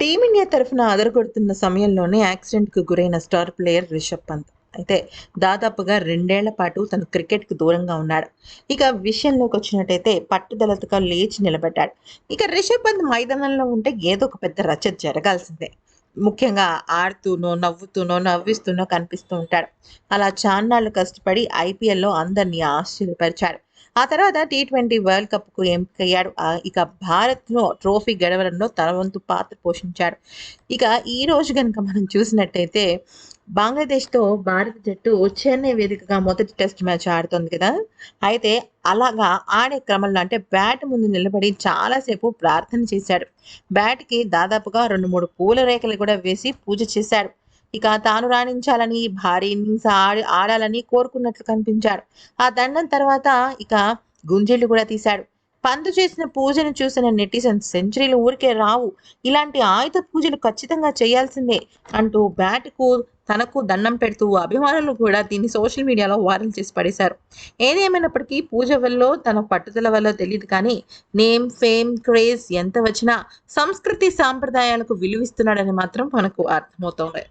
Team India తరఫున అదరగొడుతున్న సమయంలోనే యాక్సిడెంట్కు గురైన స్టార్ ప్లేయర్ రిషబ్ పంత్. అయితే దాదాపుగా రెండేళ్ళ పాటు తను క్రికెట్కు దూరంగా ఉన్నాడు. ఇక విషయంలోకి వచ్చినట్టయితే పట్టుదలతో లేచి నిలబడ్డాడు. ఇక రిషబ్ పంత్ మైదానంలో ఉంటే ఏదో ఒక పెద్ద రచన జరగాల్సిందే. ముఖ్యంగా ఆడుతూనో నవ్వుతూనో నవ్విస్తూనో కనిపిస్తూ ఉంటాడు. అలా చాన్నాళ్ళు కష్టపడి ఐపీఎల్లో అందరినీ ఆశ్చర్యపరిచాడు. ఆ తర్వాత టీ ట్వంటీ వరల్డ్ కప్కు ఎంపికయ్యాడు. ఇక భారత్లో ట్రోఫీ గెలవడంలో తన వంతు పాత్ర పోషించాడు. ఇక ఈ రోజు కనుక మనం చూసినట్టయితే బంగ్లాదేశ్తో భారత జట్టు చెన్నై వేదికగా మొదటి టెస్ట్ మ్యాచ్ ఆడుతుంది కదా. అయితే అలాగా ఆడే క్రమంలో అంటే బ్యాట్ ముందు నిలబడి చాలాసేపు ప్రార్థన చేశాడు. బ్యాట్కి దాదాపుగా రెండు మూడు పూల రేఖలు కూడా వేసి పూజ చేశాడు. ఇక తాను రాణించాలని భారీ ఇన్నింగ్స్ ఆడి ఆడాలని కోరుకున్నట్లు కనిపించాడు. ఆ దండం తర్వాత ఇక గుంజీలు కూడా తీశాడు. పంతు చేసిన పూజను చూసిన నెటిజన్స్ సెంచరీలు ఊరికే రావు. ఇలాంటి ఆయుధ పూజలు ఖచ్చితంగా చేయాల్సిందే అంటూ బ్యాట్కు తనకు దండం పెడుతూ అభిమానులు కూడా దీన్ని సోషల్ మీడియాలో వైరల్ చేసి పడేశారు. ఏదేమైనప్పటికీ పూజ వల్ల తన పట్టుదల వల్ల తెలియదు కానీ నేమ్ ఫేమ్ క్రేజ్ ఎంత వచ్చినా సంస్కృతి సాంప్రదాయాలకు విలువిస్తున్నాడని మాత్రం మనకు అర్థమవుతోంది.